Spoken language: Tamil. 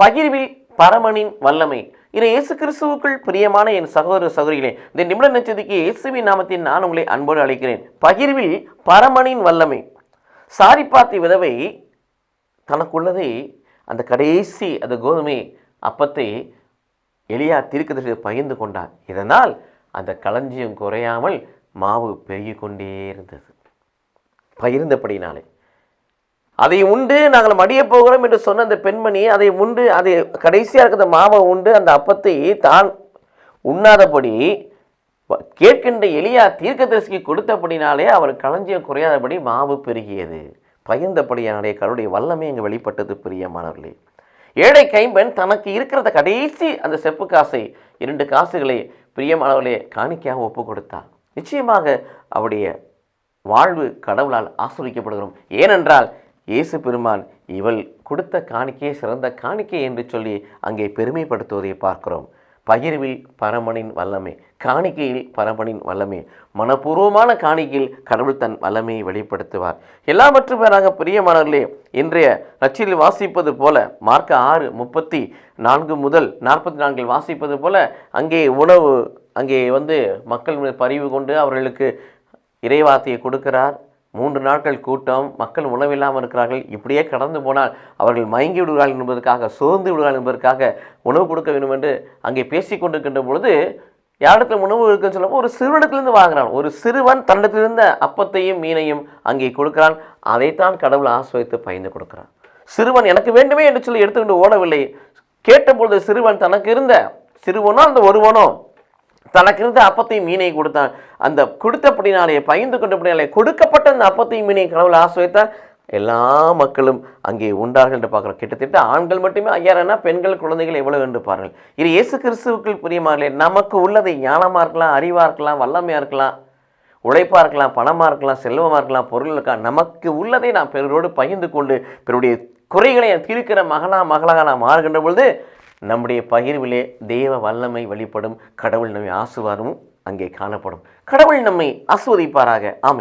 பகிர்வில் பரமனின் வல்லமை. இது இயேசு கிறிஸ்துவுக்குள் பிரியமான என் சகோதர சகோதரிகளே இந்த நிமிட நச்சதிக்கு இயேசுவின் நாமத்தின் நான் உங்களை அன்போடு அழைக்கிறேன். பகிர்வில் பரமனின் வல்லமை. சாரிப்பாத்தி விதவை தனக்குள்ளதை அந்த கடைசி அந்த கோதுமை அப்பத்தை எளியா தீர்க்கதரிசி பகிர்ந்து கொண்டார். இதனால் அந்த களஞ்சியம் குறையாமல் மாவு பெருகிக் கொண்டே இருந்தது. பகிர்ந்தபடினாலே. அதை உண்டு நாங்கள் மடிய போகிறோம் என்று சொன்ன அந்த பெண்மணி அதை உண்டு அதை கடைசியாக இருக்கிற மாவை உண்டு அந்த அப்பத்தை தான் உண்ணாதபடி கேட்கின்ற எளியா தீர்க்கதரிசிக்கு கொடுத்தபடினாலே அவர் களஞ்சியம் குறையாதபடி மாவு பெருகியது. பகிர்ந்தபடியானுடைய கருடைய வல்லமே இங்கு வெளிப்பட்டது பிரியமானவர்களே. ஏழை கைம்பெண் தனக்கு இருக்கிறத கடைசி அந்த செப்பு காசை இரண்டு காசுகளை பிரியமானவர்களே காணிக்கையாக ஒப்பு கொடுத்தார் நிச்சயமாக அவருடைய வாழ்வு கடவுளால் ஆசிரியக்கப்படுகிறோம் ஏனென்றால் இயேசு பெருமான் இவள் கொடுத்த காணிக்கையே சிறந்த காணிக்கை என்று சொல்லி அங்கே பெருமைப்படுத்துவதை பார்க்கிறோம். பகிர்வில் பரமனின் வல்லமை காணிக்கையில் பரமனின் வல்லமை மனப்பூர்வமான காணிக்கையில் கடவுள் தன் வல்லமையை வெளிப்படுத்துவார். எல்லாவற்றும் பேராக பிரியமானவர்களே இன்றைய நச்சில் வாசிப்பது போல மார்க்க ஆறு முப்பத்தி நான்கு முதல் நாற்பத்தி நான்கில் வாசிப்பது போல அங்கே உணவு அங்கே வந்து மக்கள் பரிவு கொண்டு அவர்களுக்கு இறைவார்த்தையை கொடுக்கிறார். மூன்று நாட்கள் கூட்டம் மக்கள் உணவில்லாமல் இருக்கிறார்கள் இப்படியே கடந்து போனால் அவர்கள் மயங்கி விடுவார்கள் என்பதற்காக சோர்ந்து விடுவார்கள் என்பதற்காக உணவு கொடுக்க வேண்டும் என்று அங்கே பேசி கொண்டிருக்கின்ற பொழுது யாரிடத்தில் உணவு இருக்குன்னு சொல்லும்போது ஒரு சிறுவனிடத்திலிருந்து வாங்குறான் ஒரு சிறுவன் தன்னிடத்திலிருந்த அப்பத்தையும் மீனையும் அங்கே கொடுக்கிறான். அதைத்தான் கடவுள் ஆசிரியத்து பயந்து கொடுக்கிறான் சிறுவன் எனக்கு வேண்டுமே என்று சொல்லி எடுத்துக்கொண்டு ஓடவில்லை. கேட்டபொழுது சிறுவன் தனக்கு இருந்த சிறுவனோ அந்த ஒருவனோ தனக்கு அப்பத்தையும் மீனை கொடுத்தான். அந்த கொடுத்தபடினாலே பயந்து கொண்டபடினாலே கொடுக்கப்பட்ட அந்த அப்பத்தையும் மீனை கடவுள் ஆசிரியத்தால் எல்லா மக்களும் அங்கே உண்டார்கள் என்று பார்க்குறோம். கிட்டத்தட்ட ஆண்கள் மட்டுமே ஐயாயிரம்னா பெண்கள் குழந்தைகள் எவ்வளவு என்று பாருங்கள். இது இயேசு கிறிஸ்துவுக்குள் பிரியமாகலே நமக்கு உள்ளதை ஞானமாக இருக்கலாம் அறிவாக இருக்கலாம் வல்லமையாக இருக்கலாம் உழைப்பாக இருக்கலாம் பணமாக இருக்கலாம் செல்வமாக இருக்கலாம் பொருள் இருக்கலாம் நமக்கு உள்ளதை நாம் பிறரோடு பகிர்ந்து கொண்டு பிறருடைய குறைகளை தீர்க்கிற மகனா மகளாக நாம் மாறுகின்ற பொழுது நம்முடைய பகிர்விலே தெய்வ வல்லமை வெளிப்படும். கடவுள் நம்மை ஆசுவாரும் அங்கே காணப்படும். கடவுள் நம்மை ஆசுவதிப்பாராக ஆமை